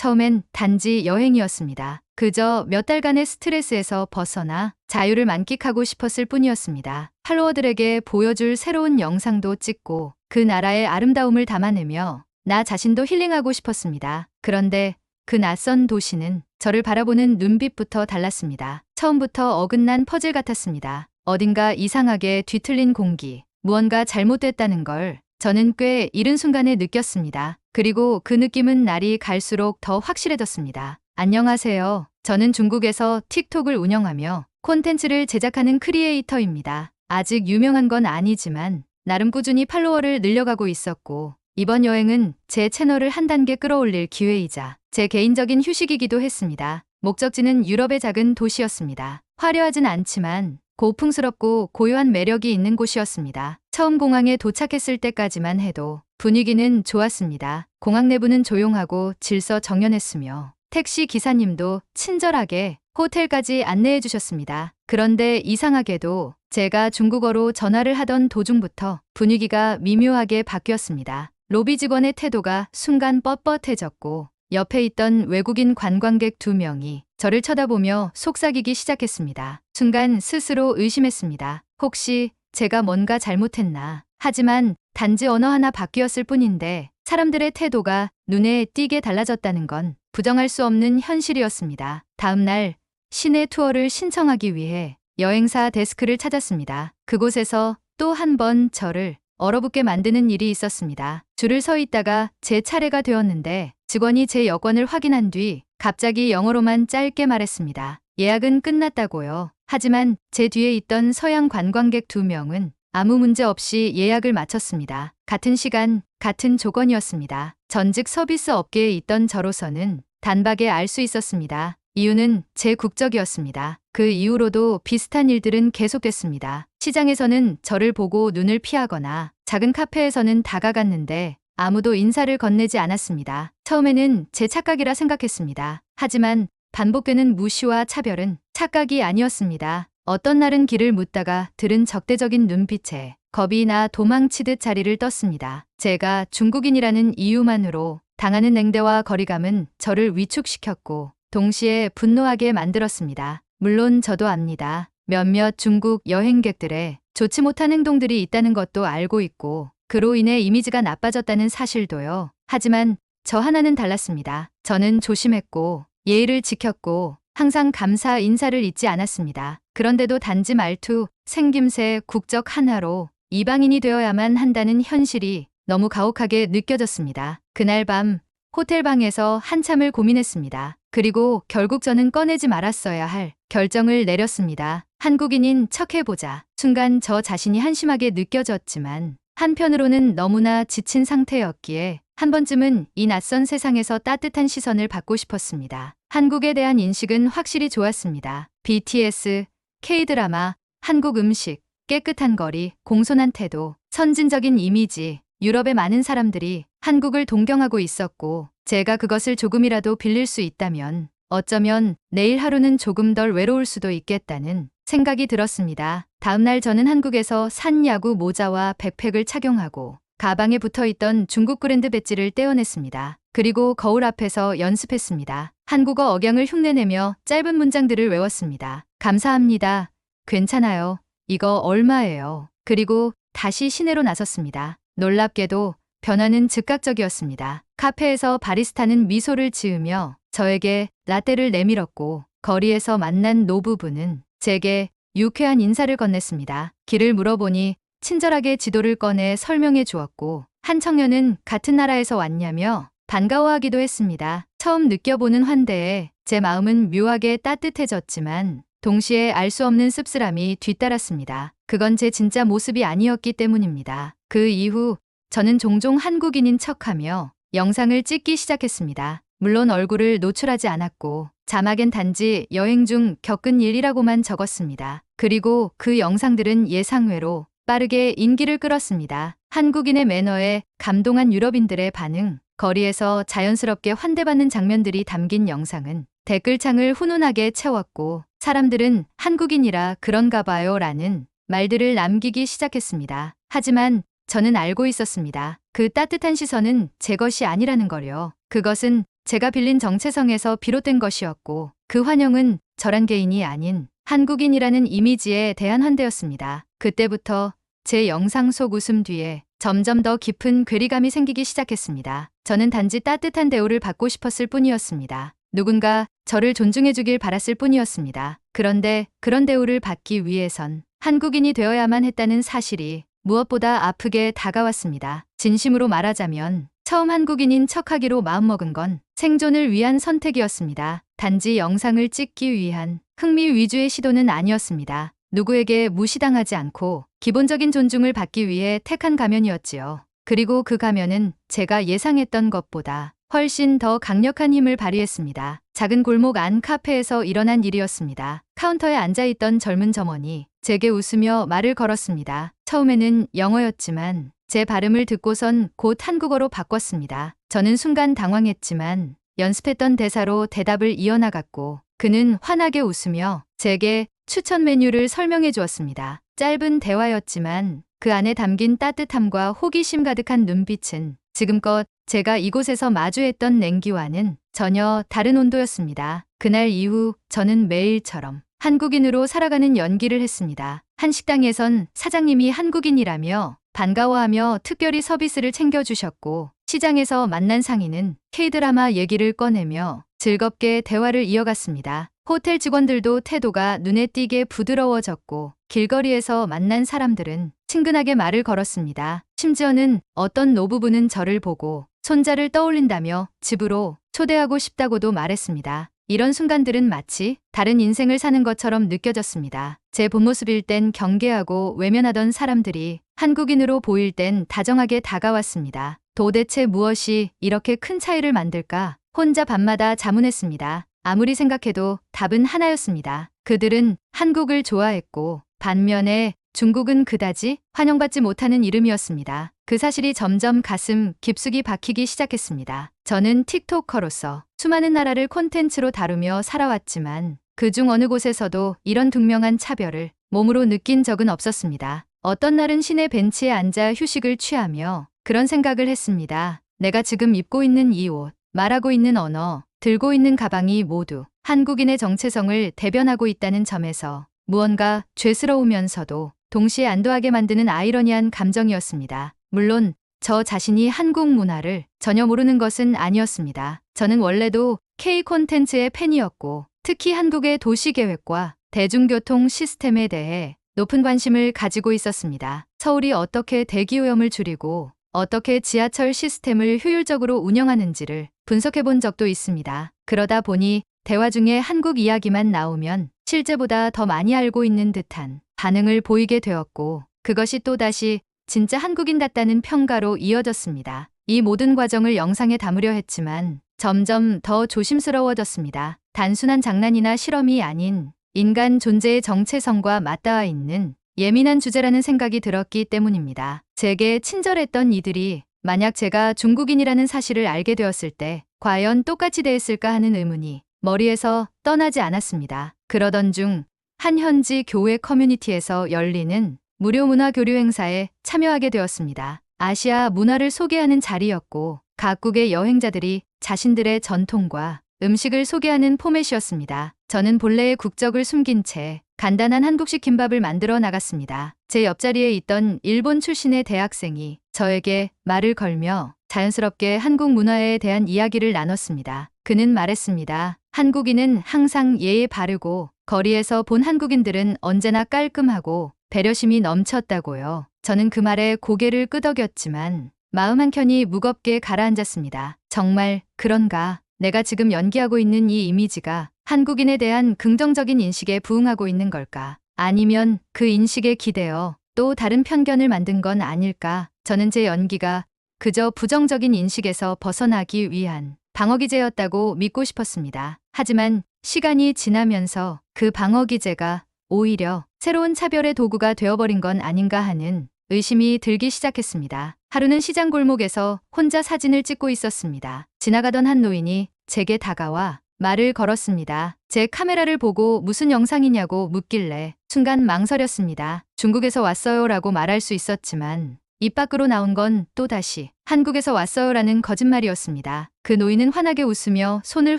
처음엔 단지 여행이었습니다. 그저 몇 달간의 스트레스에서 벗어나 자유를 만끽하고 싶었을 뿐이었습니다. 팔로워들에게 보여줄 새로운 영상도 찍고 그 나라의 아름다움을 담아내며 나 자신도 힐링하고 싶었습니다. 그런데 그 낯선 도시는 저를 바라보는 눈빛부터 달랐습니다. 처음부터 어긋난 퍼즐 같았습니다. 어딘가 이상하게 뒤틀린 공기, 무언가 잘못됐다는 걸 저는 꽤 이른 순간에 느꼈습니다. 그리고 그 느낌은 날이 갈수록 더 확실해졌습니다. 안녕하세요. 저는 중국에서 틱톡을 운영하며 콘텐츠를 제작하는 크리에이터입니다. 아직 유명한 건 아니지만 나름 꾸준히 팔로워를 늘려가고 있었고 이번 여행은 제 채널을 한 단계 끌어올릴 기회이자 제 개인적인 휴식이기도 했습니다. 목적지는 유럽의 작은 도시였습니다. 화려하진 않지만 고풍스럽고 고요한 매력이 있는 곳이었습니다. 처음 공항에 도착했을 때까지만 해도 분위기는 좋았습니다. 공항 내부는 조용하고 질서 정연했으며 택시 기사님도 친절하게 호텔까지 안내해 주셨습니다. 그런데 이상하게도 제가 중국어로 전화를 하던 도중부터 분위기가 미묘하게 바뀌었습니다. 로비 직원의 태도가 순간 뻣뻣해졌고 옆에 있던 외국인 관광객 두 명이 저를 쳐다보며 속삭이기 시작했습니다. 순간 스스로 의심했습니다. 혹시 제가 뭔가 잘못했나. 하지만 단지 언어 하나 바뀌었을 뿐인데 사람들의 태도가 눈에 띄게 달라졌다는 건 부정할 수 없는 현실이었습니다. 다음 날 시내 투어를 신청하기 위해 여행사 데스크를 찾았습니다. 그곳에서 또 한 번 저를 얼어붙게 만드는 일이 있었습니다. 줄을 서 있다가 제 차례가 되었는데 직원이 제 여권을 확인한 뒤 갑자기 영어로만 짧게 말했습니다. 예약은 끝났다고요. 하지만 제 뒤에 있던 서양 관광객 두 명은 아무 문제 없이 예약을 마쳤습니다. 같은 시간, 같은 조건이었습니다. 전직 서비스 업계에 있던 저로서는 단박에 알 수 있었습니다. 이유는 제 국적이었습니다. 그 이후로도 비슷한 일들은 계속됐습니다. 시장에서는 저를 보고 눈을 피하거나 작은 카페에서는 다가갔는데 아무도 인사를 건네지 않았습니다. 처음에는 제 착각이라 생각했습니다. 하지만 반복되는 무시와 차별은 착각이 아니었습니다. 어떤 날은 길을 묻다가 들은 적대적인 눈빛에 겁이 나 도망치듯 자리를 떴습니다. 제가 중국인이라는 이유만으로 당하는 냉대와 거리감은 저를 위축시켰고 동시에 분노하게 만들었습니다. 물론 저도 압니다. 몇몇 중국 여행객들의 좋지 못한 행동들이 있다는 것도 알고 있고 그로 인해 이미지가 나빠졌다는 사실도요. 하지만 저 하나는 달랐습니다. 저는 조심했고 예의를 지켰고 항상 감사 인사를 잊지 않았습니다. 그런데도 단지 말투, 생김새, 국적 하나로 이방인이 되어야만 한다는 현실이 너무 가혹하게 느껴졌습니다. 그날 밤 호텔 방에서 한참을 고민했습니다. 그리고 결국 저는 꺼내지 말았어야 할 결정을 내렸습니다. 한국인인 척 해보자. 순간 저 자신이 한심하게 느껴졌지만 한편으로는 너무나 지친 상태였기에 한 번쯤은 이 낯선 세상에서 따뜻한 시선을 받고 싶었습니다. 한국에 대한 인식은 확실히 좋았습니다. BTS, K-드라마, 한국 음식, 깨끗한 거리, 공손한 태도, 선진적인 이미지, 유럽의 많은 사람들이 한국을 동경하고 있었고 제가 그것을 조금이라도 빌릴 수 있다면 어쩌면 내일 하루는 조금 덜 외로울 수도 있겠다는 생각이 들었습니다. 다음날 저는 한국에서 산 야구 모자와 백팩을 착용하고 가방에 붙어 있던 중국 브랜드 배지를 떼어냈습니다. 그리고 거울 앞에서 연습했습니다. 한국어 억양을 흉내내며 짧은 문장들을 외웠습니다. 감사합니다. 괜찮아요. 이거 얼마예요? 그리고 다시 시내로 나섰습니다. 놀랍게도 변화는 즉각적이었습니다. 카페에서 바리스타는 미소를 지으며 저에게 라떼를 내밀었고 거리에서 만난 노부부는 제게 유쾌한 인사를 건넸습니다. 길을 물어보니 친절하게 지도를 꺼내 설명해 주었고 한 청년은 같은 나라에서 왔냐며 반가워하기도 했습니다. 처음 느껴보는 환대에 제 마음은 묘하게 따뜻해졌지만 동시에 알 수 없는 씁쓸함이 뒤따랐습니다. 그건 제 진짜 모습이 아니었기 때문입니다. 그 이후 저는 종종 한국인인 척하며 영상을 찍기 시작했습니다. 물론 얼굴을 노출하지 않았고 자막엔 단지 여행 중 겪은 일이라고만 적었습니다. 그리고 그 영상들은 예상외로 빠르게 인기를 끌었습니다. 한국인의 매너에 감동한 유럽인들의 반응, 거리에서 자연스럽게 환대받는 장면들이 담긴 영상은 댓글창을 훈훈하게 채웠고 사람들은 한국인이라 그런가 봐요 라는 말들을 남기기 시작했습니다. 하지만 저는 알고 있었습니다. 그 따뜻한 시선은 제 것이 아니라는 걸요. 그것은 제가 빌린 정체성에서 비롯된 것이었고 그 환영은 저란 개인이 아닌 한국인이라는 이미지에 대한 환대였습니다. 그때부터 제 영상 속 웃음 뒤에 점점 더 깊은 괴리감이 생기기 시작했습니다. 저는 단지 따뜻한 대우를 받고 싶었을 뿐이었습니다. 누군가 저를 존중해주길 바랐을 뿐이었습니다. 그런데 그런 대우를 받기 위해선 한국인이 되어야만 했다는 사실이 무엇보다 아프게 다가왔습니다. 진심으로 말하자면 처음 한국인인 척하기로 마음먹은 건 생존을 위한 선택이었습니다. 단지 영상을 찍기 위한 흥미 위주의 시도는 아니었습니다. 누구에게 무시당하지 않고 기본적인 존중을 받기 위해 택한 가면이었지요. 그리고 그 가면은 제가 예상했던 것보다 훨씬 더 강력한 힘을 발휘했습니다. 작은 골목 안 카페에서 일어난 일이었습니다. 카운터에 앉아있던 젊은 점원이 제게 웃으며 말을 걸었습니다. 처음에는 영어였지만 제 발음을 듣고선 곧 한국어로 바꿨습니다. 저는 순간 당황했지만 연습했던 대사로 대답을 이어나갔고 그는 환하게 웃으며 제게 추천 메뉴를 설명해 주었습니다. 짧은 대화였지만 그 안에 담긴 따뜻함과 호기심 가득한 눈빛은 지금껏 제가 이곳에서 마주했던 냉기와는 전혀 다른 온도였습니다. 그날 이후 저는 매일처럼 한국인으로 살아가는 연기를 했습니다. 한 식당에선 사장님이 한국인이라며 반가워하며 특별히 서비스를 챙겨주셨고 시장에서 만난 상인은 K-드라마 얘기를 꺼내며 즐겁게 대화를 이어갔습니다. 호텔 직원들도 태도가 눈에 띄게 부드러워졌고 길거리에서 만난 사람들은 친근하게 말을 걸었습니다. 심지어는 어떤 노부부는 저를 보고 손자를 떠올린다며 집으로 초대하고 싶다고도 말했습니다. 이런 순간들은 마치 다른 인생을 사는 것처럼 느껴졌습니다. 제 본 모습일 땐 경계하고 외면하던 사람들이 한국인으로 보일 땐 다정하게 다가왔습니다. 도대체 무엇이 이렇게 큰 차이를 만들까? 혼자 밤마다 자문했습니다. 아무리 생각해도 답은 하나였습니다. 그들은 한국을 좋아했고 반면에 중국은 그다지 환영받지 못하는 이름이었습니다. 그 사실이 점점 가슴 깊숙이 박히기 시작했습니다. 저는 틱토커로서 수많은 나라를 콘텐츠로 다루며 살아왔지만 그중 어느 곳에서도 이런 분명한 차별을 몸으로 느낀 적은 없었습니다. 어떤 날은 시내 벤치에 앉아 휴식을 취하며 그런 생각을 했습니다. 내가 지금 입고 있는 이 옷, 말하고 있는 언어, 들고 있는 가방이 모두 한국인의 정체성을 대변하고 있다는 점에서 무언가 죄스러우면서도 동시에 안도하게 만드는 아이러니한 감정이었습니다. 물론 저 자신이 한국 문화를 전혀 모르는 것은 아니었습니다. 저는 원래도 K 콘텐츠의 팬이었고 특히 한국의 도시 계획과 대중교통 시스템에 대해 높은 관심을 가지고 있었습니다. 서울이 어떻게 대기오염을 줄이고 어떻게 지하철 시스템을 효율적으로 운영하는지를 분석해 본 적도 있습니다. 그러다 보니 대화 중에 한국 이야기만 나오면 실제보다 더 많이 알고 있는 듯한 반응을 보이게 되었고 그것이 또다시 진짜 한국인답다는 평가로 이어졌습니다. 이 모든 과정을 영상에 담으려 했지만 점점 더 조심스러워졌습니다. 단순한 장난이나 실험이 아닌 인간 존재의 정체성과 맞닿아 있는 예민한 주제라는 생각이 들었기 때문입니다. 제게 친절했던 이들이 만약 제가 중국인이라는 사실을 알게 되었을 때 과연 똑같이 대했을까 하는 의문이 머리에서 떠나지 않았습니다. 그러던 중 한 현지 교회 커뮤니티에서 열리는 무료 문화 교류 행사에 참여하게 되었습니다. 아시아 문화를 소개하는 자리였고 각국의 여행자들이 자신들의 전통과 음식을 소개하는 포맷이었습니다. 저는 본래의 국적을 숨긴 채 간단한 한국식 김밥을 만들어 나갔습니다. 제 옆자리에 있던 일본 출신의 대학생이 저에게 말을 걸며 자연스럽게 한국 문화에 대한 이야기를 나눴습니다. 그는 말했습니다. 한국인은 항상 예에 바르고 거리에서 본 한국인들은 언제나 깔끔하고 배려심이 넘쳤다고요. 저는 그 말에 고개를 끄덕였지만 마음 한켠이 무겁게 가라앉았습니다. 정말 그런가? 내가 지금 연기하고 있는 이 이미지가 한국인에 대한 긍정적인 인식에 부응하고 있는 걸까? 아니면 그 인식에 기대어 또 다른 편견을 만든 건 아닐까? 저는 제 연기가 그저 부정적인 인식에서 벗어나기 위한 방어기제였다고 믿고 싶었습니다. 하지만 시간이 지나면서 그 방어기제가 오히려 새로운 차별의 도구가 되어버린 건 아닌가 하는 의심이 들기 시작했습니다. 하루는 시장 골목에서 혼자 사진을 찍고 있었습니다. 지나가던 한 노인이 제게 다가와 말을 걸었습니다. 제 카메라를 보고 무슨 영상이냐고 묻길래 순간 망설였습니다. 중국에서 왔어요 라고 말할 수 있었지만 입 밖으로 나온 건 또다시 한국에서 왔어요라는 거짓말이었습니다. 그 노인은 환하게 웃으며 손을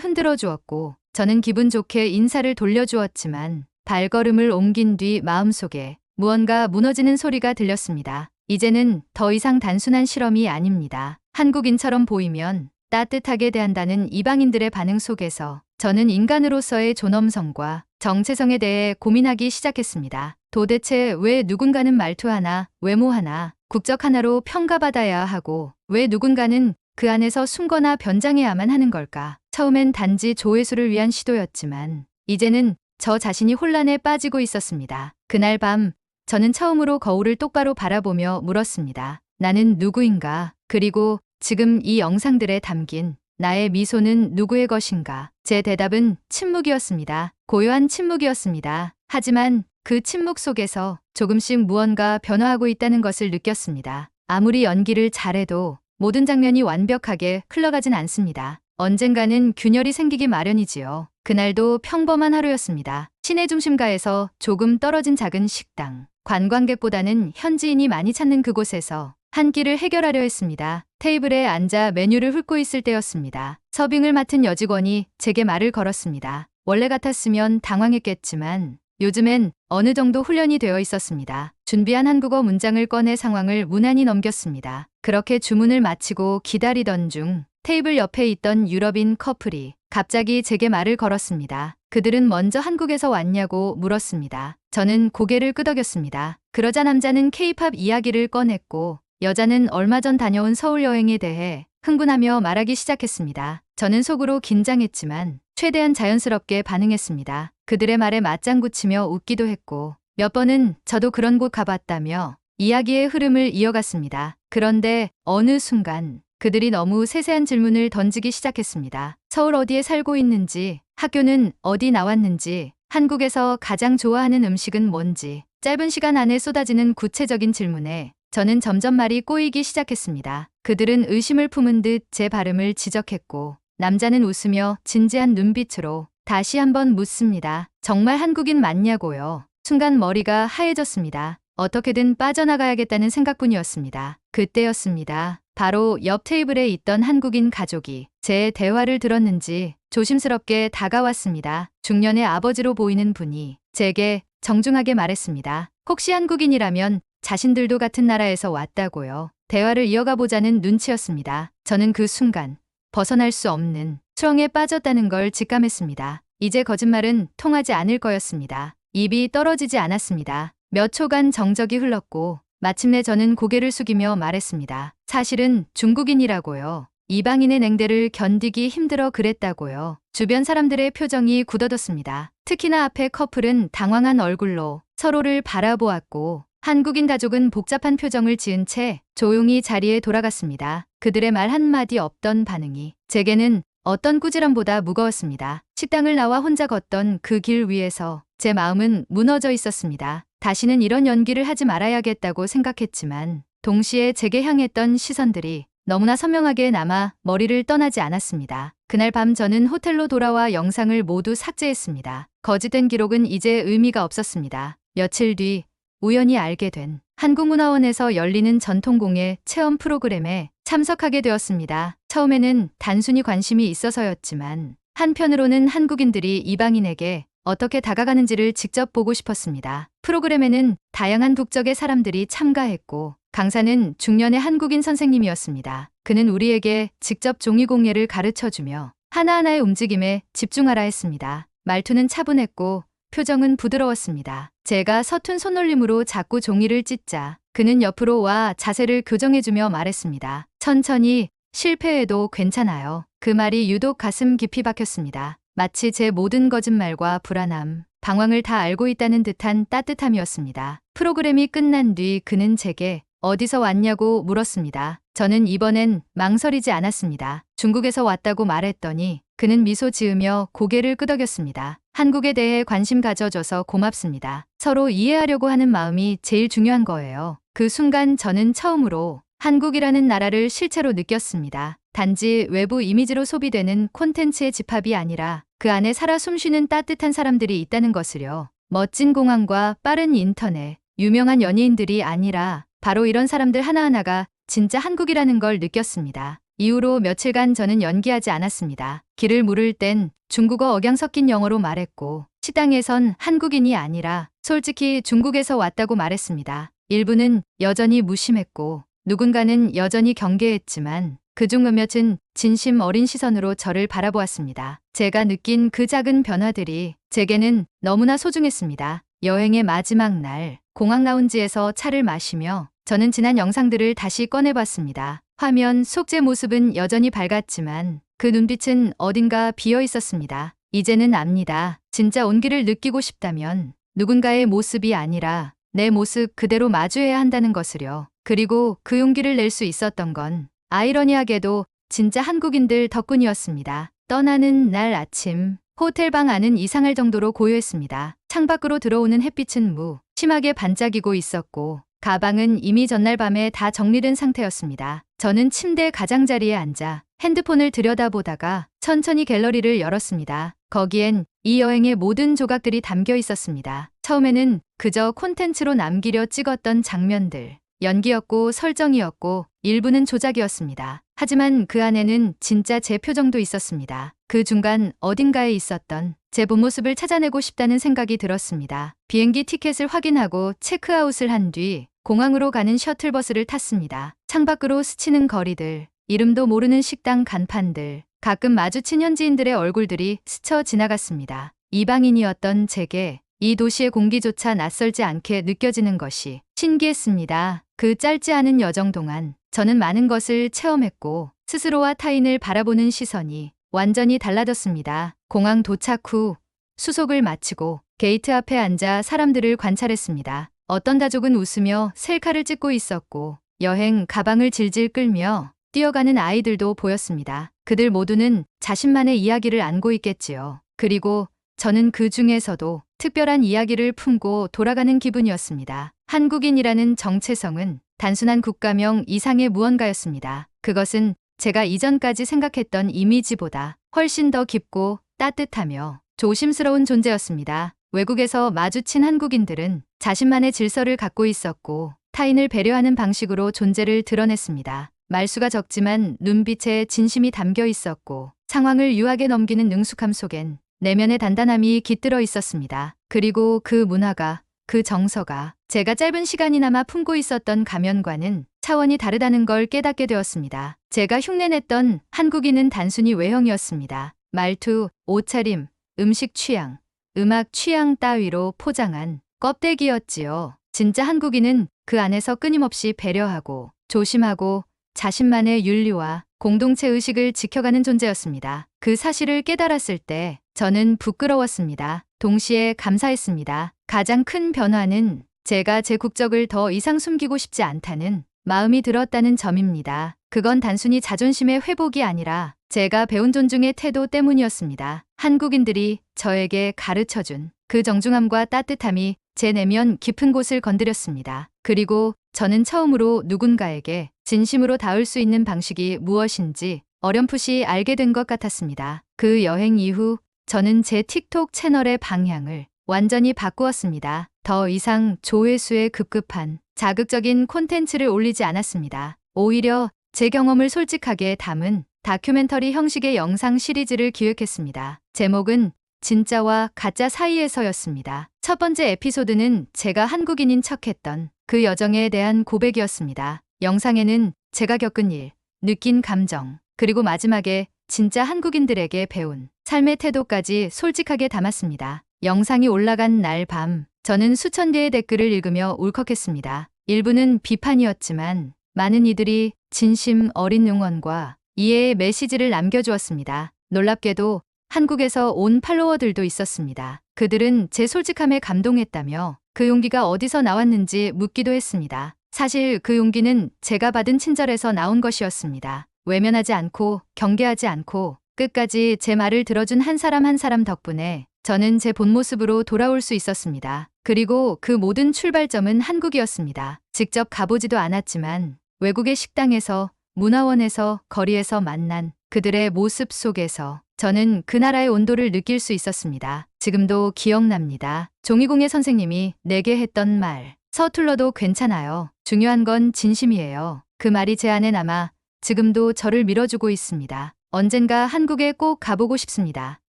흔들어 주었고 저는 기분 좋게 인사를 돌려주었지만 발걸음을 옮긴 뒤 마음속에 무언가 무너지는 소리가 들렸습니다. 이제는 더 이상 단순한 실험이 아닙니다. 한국인처럼 보이면 따뜻하게 대한다는 이방인들의 반응 속에서 저는 인간으로서의 존엄성과 정체성에 대해 고민하기 시작했습니다. 도대체 왜 누군가는 말투 하나, 외모 하나, 국적 하나로 평가받아야 하고 왜 누군가는 그 안에서 숨거나 변장해야만 하는 걸까? 처음엔 단지 조회수를 위한 시도였지만 이제는 저 자신이 혼란에 빠지고 있었습니다. 그날 밤 저는 처음으로 거울을 똑바로 바라보며 물었습니다. 나는 누구인가? 그리고 지금 이 영상들에 담긴 나의 미소는 누구의 것인가? 제 대답은 침묵이었습니다. 고요한 침묵이었습니다. 하지만 그 침묵 속에서 조금씩 무언가 변화하고 있다는 것을 느꼈습니다. 아무리 연기를 잘해도 모든 장면이 완벽하게 흘러가진 않습니다. 언젠가는 균열이 생기기 마련이지요. 그날도 평범한 하루였습니다. 시내 중심가에서 조금 떨어진 작은 식당. 관광객보다는 현지인이 많이 찾는 그곳에서 한 끼를 해결하려 했습니다. 테이블에 앉아 메뉴를 훑고 있을 때였습니다. 서빙을 맡은 여직원이 제게 말을 걸었습니다. 원래 같았으면 당황했겠지만 요즘엔 어느 정도 훈련이 되어 있었습니다. 준비한 한국어 문장을 꺼내 상황을 무난히 넘겼습니다. 그렇게 주문을 마치고 기다리던 중 테이블 옆에 있던 유럽인 커플이 갑자기 제게 말을 걸었습니다. 그들은 먼저 한국에서 왔냐고 물었습니다. 저는 고개를 끄덕였습니다. 그러자 남자는 케이팝 이야기를 꺼냈고 여자는 얼마 전 다녀온 서울 여행에 대해 흥분하며 말하기 시작했습니다. 저는 속으로 긴장했지만 최대한 자연스럽게 반응했습니다. 그들의 말에 맞장구 치며 웃기도 했고 몇 번은 저도 그런 곳 가봤다며 이야기의 흐름을 이어갔습니다. 그런데 어느 순간 그들이 너무 세세한 질문을 던지기 시작했습니다. 서울 어디에 살고 있는지, 학교는 어디 나왔는지, 한국에서 가장 좋아하는 음식은 뭔지, 짧은 시간 안에 쏟아지는 구체적인 질문에 저는 점점 말이 꼬이기 시작했습니다. 그들은 의심을 품은 듯 제 발음을 지적했고, 남자는 웃으며 진지한 눈빛으로 다시 한번 묻습니다. 정말 한국인 맞냐고요. 순간 머리가 하얘졌습니다. 어떻게든 빠져나가야겠다는 생각뿐이었습니다. 그때였습니다. 바로 옆 테이블에 있던 한국인 가족이 제 대화를 들었는지 조심스럽게 다가왔습니다. 중년의 아버지로 보이는 분이 제게 정중하게 말했습니다. 혹시 한국인이라면 자신들도 같은 나라에서 왔다고요. 대화를 이어가 보자는 눈치였습니다. 저는 그 순간 벗어날 수 없는 수렁에 빠졌다는 걸 직감했습니다. 이제 거짓말은 통하지 않을 거였습니다. 입이 떨어지지 않았습니다. 몇 초간 정적이 흘렀고 마침내 저는 고개를 숙이며 말했습니다. 사실은 중국인이라고요. 이방인의 냉대를 견디기 힘들어 그랬다고요. 주변 사람들의 표정이 굳어졌습니다. 특히나 앞에 커플은 당황한 얼굴로 서로를 바라보았고 한국인 가족은 복잡한 표정을 지은 채 조용히 자리에 돌아갔습니다. 그들의 말 한마디 없던 반응이 제게는 어떤 꾸지람보다 무거웠습니다. 식당을 나와 혼자 걷던 그 길 위에서 제 마음은 무너져 있었습니다. 다시는 이런 연기를 하지 말아야겠다고 생각했지만 동시에 제게 향했던 시선들이 너무나 선명하게 남아 머리를 떠나지 않았습니다. 그날 밤 저는 호텔로 돌아와 영상을 모두 삭제했습니다. 거짓된 기록은 이제 의미가 없었습니다. 며칠 뒤 우연히 알게 된 한국문화원에서 열리는 전통공예 체험 프로그램에 참석하게 되었습니다. 처음에는 단순히 관심이 있어서였지만 한편으로는 한국인들이 이방인에게 어떻게 다가가는지를 직접 보고 싶었습니다. 프로그램에는 다양한 국적의 사람들이 참가했고 강사는 중년의 한국인 선생님이었습니다. 그는 우리에게 직접 종이공예를 가르쳐주며 하나하나의 움직임에 집중하라 했습니다. 말투는 차분했고 표정은 부드러웠습니다. 제가 서툰 손놀림으로 자꾸 종이를 찢자 그는 옆으로 와 자세를 교정해주며 말했습니다. 천천히 실패해도 괜찮아요. 그 말이 유독 가슴 깊이 박혔습니다. 마치 제 모든 거짓말과 불안함, 방황을 다 알고 있다는 듯한 따뜻함이었습니다. 프로그램이 끝난 뒤 그는 제게 어디서 왔냐고 물었습니다. 저는 이번엔 망설이지 않았습니다. 중국에서 왔다고 말했더니 그는 미소 지으며 고개를 끄덕였습니다. 한국에 대해 관심 가져줘서 고맙습니다. 서로 이해하려고 하는 마음이 제일 중요한 거예요. 그 순간 저는 처음으로 한국이라는 나라를 실제로 느꼈습니다. 단지 외부 이미지로 소비되는 콘텐츠의 집합이 아니라 그 안에 살아 숨쉬는 따뜻한 사람들이 있다는 것을요. 멋진 공항과 빠른 인터넷, 유명한 연예인들이 아니라 바로 이런 사람들 하나하나가 진짜 한국이라는 걸 느꼈습니다. 이후로 며칠간 저는 연기하지 않았습니다. 길을 물을 땐 중국어 억양 섞인 영어로 말했고 식당에선 한국인이 아니라 솔직히 중국에서 왔다고 말했습니다. 일부는 여전히 무심했고 누군가는 여전히 경계했지만 그중 몇몇은 진심 어린 시선으로 저를 바라보았습니다. 제가 느낀 그 작은 변화들이 제게는 너무나 소중했습니다. 여행의 마지막 날 공항 라운지에서 차를 마시며 저는 지난 영상들을 다시 꺼내봤습니다. 화면 속제 모습은 여전히 밝았지만 그 눈빛은 어딘가 비어 있었습니다. 이제는 압니다. 진짜 온기를 느끼고 싶다면 누군가의 모습이 아니라 내 모습 그대로 마주해야 한다는 것을요. 그리고 그 용기를 낼 수 있었던 건 아이러니하게도 진짜 한국인들 덕분이었습니다. 떠나는 날 아침 호텔방 안은 이상할 정도로 고요했습니다. 창밖으로 들어오는 햇빛은 무 심하게 반짝이고 있었고 가방은 이미 전날 밤에 다 정리된 상태였습니다. 저는 침대 가장자리에 앉아 핸드폰을 들여다보다가 천천히 갤러리를 열었습니다. 거기엔 이 여행의 모든 조각들이 담겨 있었습니다. 처음에는 그저 콘텐츠로 남기려 찍었던 장면들, 연기였고 설정이었고 일부는 조작이었습니다. 하지만 그 안에는 진짜 제 표정도 있었습니다. 그 중간 어딘가에 있었던 제 본 모습을 찾아내고 싶다는 생각이 들었습니다. 비행기 티켓을 확인하고 체크아웃을 한 뒤 공항으로 가는 셔틀버스를 탔습니다. 창밖으로 스치는 거리들, 이름도 모르는 식당 간판들, 가끔 마주친 현지인들의 얼굴들이 스쳐 지나갔습니다. 이방인이었던 제게 이 도시의 공기조차 낯설지 않게 느껴지는 것이 신기했습니다. 그 짧지 않은 여정 동안 저는 많은 것을 체험했고 스스로와 타인을 바라보는 시선이 완전히 달라졌습니다. 공항 도착 후 수속을 마치고 게이트 앞에 앉아 사람들을 관찰했습니다. 어떤 가족은 웃으며 셀카를 찍고 있었고 여행 가방을 질질 끌며 뛰어가는 아이들도 보였습니다. 그들 모두는 자신만의 이야기를 안고 있겠지요. 그리고 저는 그 중에서도 특별한 이야기를 품고 돌아가는 기분이었습니다. 한국인이라는 정체성은 단순한 국가명 이상의 무언가였습니다. 그것은 제가 이전까지 생각했던 이미지보다 훨씬 더 깊고 따뜻하며 조심스러운 존재였습니다. 외국에서 마주친 한국인들은 자신만의 질서를 갖고 있었고 타인을 배려하는 방식으로 존재를 드러냈습니다. 말수가 적지만 눈빛에 진심이 담겨 있었고 상황을 유하게 넘기는 능숙함 속엔 내면의 단단함이 깃들어 있었습니다. 그리고 그 문화가, 그 정서가 제가 짧은 시간이나마 품고 있었던 가면과는 차원이 다르다는 걸 깨닫게 되었습니다. 제가 흉내냈던 한국인은 단순히 외형이었습니다. 말투, 옷차림, 음식 취향, 음악 취향 따위로 포장한 껍데기였지요. 진짜 한국인은 그 안에서 끊임없이 배려하고 조심하고 자신만의 윤리와 공동체 의식을 지켜가는 존재였습니다. 그 사실을 깨달았을 때 저는 부끄러웠습니다. 동시에 감사했습니다. 가장 큰 변화는 제가 제 국적을 더 이상 숨기고 싶지 않다는 마음이 들었다는 점입니다. 그건 단순히 자존심의 회복이 아니라 제가 배운 존중의 태도 때문이었습니다. 한국인들이 저에게 가르쳐준 그 정중함과 따뜻함이 제 내면 깊은 곳을 건드렸습니다. 그리고 저는 처음으로 누군가에게 진심으로 닿을 수 있는 방식이 무엇인지 어렴풋이 알게 된 것 같았습니다. 그 여행 이후 저는 제 틱톡 채널의 방향을 완전히 바꾸었습니다. 더 이상 조회수에 급급한 자극적인 콘텐츠를 올리지 않았습니다. 오히려 제 경험을 솔직하게 담은 다큐멘터리 형식의 영상 시리즈를 기획했습니다. 제목은 진짜와 가짜 사이에서였습니다. 첫 번째 에피소드는 제가 한국인인 척했던 그 여정에 대한 고백이었습니다. 영상에는 제가 겪은 일, 느낀 감정, 그리고 마지막에 진짜 한국인들에게 배운 삶의 태도까지 솔직하게 담았습니다. 영상이 올라간 날 밤, 저는 수천 개의 댓글을 읽으며 울컥했습니다. 일부는 비판이었지만 많은 이들이 진심 어린 응원과 이해의 메시지를 남겨주었습니다. 놀랍게도 한국에서 온 팔로워들도 있었습니다. 그들은 제 솔직함에 감동했다며 그 용기가 어디서 나왔는지 묻기도 했습니다. 사실 그 용기는 제가 받은 친절에서 나온 것이었습니다. 외면하지 않고 경계하지 않고 끝까지 제 말을 들어준 한 사람 한 사람 덕분에 저는 제 본 모습으로 돌아올 수 있었습니다. 그리고 그 모든 출발점은 한국이었습니다. 직접 가보지도 않았지만 외국의 식당에서 문화원에서 거리에서 만난 그들의 모습 속에서 저는 그 나라의 온도를 느낄 수 있었습니다. 지금도 기억납니다. 종이공예 선생님이 내게 했던 말. 서툴러도 괜찮아요. 중요한 건 진심이에요. 그 말이 제 안에 남아 지금도 저를 밀어주고 있습니다. 언젠가 한국에 꼭 가보고 싶습니다.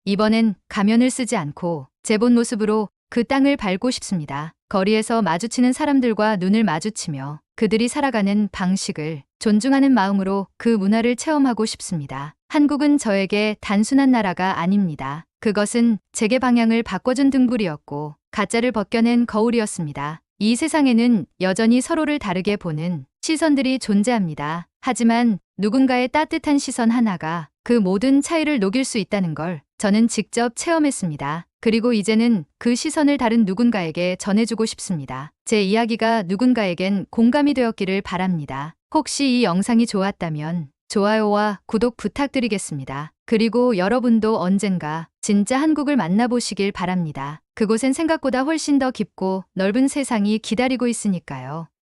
이번엔 가면을 쓰지 않고 제 본 모습으로 그 땅을 밟고 싶습니다. 거리에서 마주치는 사람들과 눈을 마주치며 그들이 살아가는 방식을 존중하는 마음으로 그 문화를 체험하고 싶습니다. 한국은 저에게 단순한 나라가 아닙니다. 그것은 제게 방향을 바꿔준 등불이었고 가짜를 벗겨낸 거울이었습니다. 이 세상에는 여전히 서로를 다르게 보는 시선들이 존재합니다. 하지만 누군가의 따뜻한 시선 하나가 그 모든 차이를 녹일 수 있다는 걸 저는 직접 체험했습니다. 그리고 이제는 그 시선을 다른 누군가에게 전해주고 싶습니다. 제 이야기가 누군가에겐 공감이 되었기를 바랍니다. 혹시 이 영상이 좋았다면 좋아요와 구독 부탁드리겠습니다. 그리고 여러분도 언젠가 진짜 한국을 만나보시길 바랍니다. 그곳엔 생각보다 훨씬 더 깊고 넓은 세상이 기다리고 있으니까요.